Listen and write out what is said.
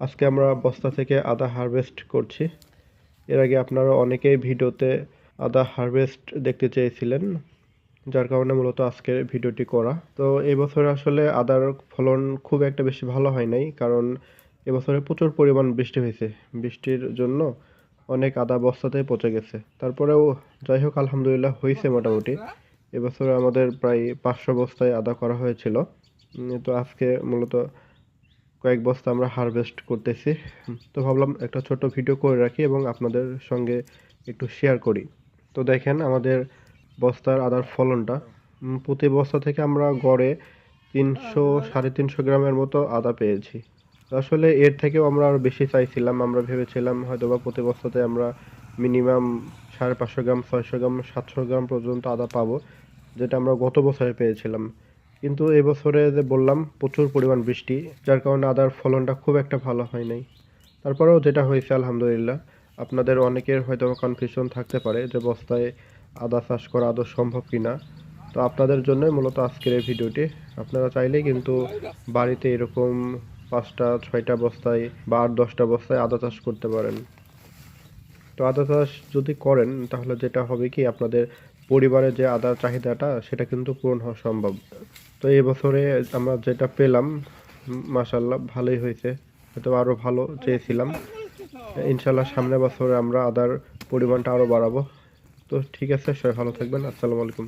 আজকে আমরা বস্তা থেকে আদা হারভেস্ট করছি। এর আগে আপনারা অনেকেই ভিডিওতে আদা হারভেস্ট দেখতে চেয়েছিলেন, যার কারণে মূলত আজকের ভিডিওটি করা। তো এবছরে আসলে আদার ফলন খুব একটা বেশি ভালো হয় নাই, কারণ এবছরে প্রচুর পরিমাণ বৃষ্টি হয়েছে। বৃষ্টির জন্য অনেক আদা বস্তাতে পচে গেছে। তারপরেও যাই হোক, আলহামদুলিল্লাহ হয়েছে মোটামুটি। এবছরে আমাদের প্রায় পাঁচশো বস্তায় আদা করা হয়েছিল। তো আজকে মূলত কয়েক বস্তা আমরা হারভেস্ট করতেছি। তো ভাবলাম একটা ছোট ভিডিও করে রাখি এবং আপনাদের সঙ্গে একটু শেয়ার করি। তো দেখেন আমাদের বস্তার আদার ফলনটা। প্রতি বস্তা থেকে আমরা গড়ে তিনশো সাড়ে তিনশো গ্রামের মতো আদা পেয়েছি। আসলে এর থেকেও আমরা আরও বেশি চাইছিলাম, আমরা ভেবেছিলাম হয়তো বা প্রতি বস্তাতে আমরা মিনিমাম সাড়ে পাঁচশো গ্রাম, ছয়শো গ্রাম, সাতশো গ্রাম পর্যন্ত আদা পাবো, যেটা আমরা গত বছরে পেয়েছিলাম। কিন্তু এবছরে যে বললাম, প্রচুর পরিমাণ বৃষ্টি, যার কারণে আদার ফলনটা খুব একটা ভালো হয় নাই। তারপরেও যেটা হয়েছে, আলহামদুলিল্লাহ, আপনাদের অনেকের হয়তো কনফিউশন থাকতে পারে যে বস্তায় আদা চাষ করা আদৌ সম্ভব কিনা। তো আপনাদের জন্যই মূলত আজকের এই ভিডিওটি। আপনারা চাইলেই কিন্তু বাড়িতে এরকম পাঁচটা, ছয়টা বস্তায় বা আট, দশটা বস্তায় আদা চাষ করতে পারেন। তো আদা চাষ যদি করেন, তাহলে যেটা হবে কি, আপনাদের পরিবারের যে আদার চাহিদাটা, সেটা কিন্তু পূরণ হওয়া সম্ভব। তো এবছরে আমরা যেটা পেলাম মাসাল্লাহ ভালোই হয়েছে। হয়তো আরও ভালো চেয়েছিলাম। ইনশাল্লাহ সামনের বছরে আমরা আদার পরিমাণটা আরও বাড়াবো। তো ঠিক আছে, সবাই ভালো থাকবেন। আসসালামু আলাইকুম।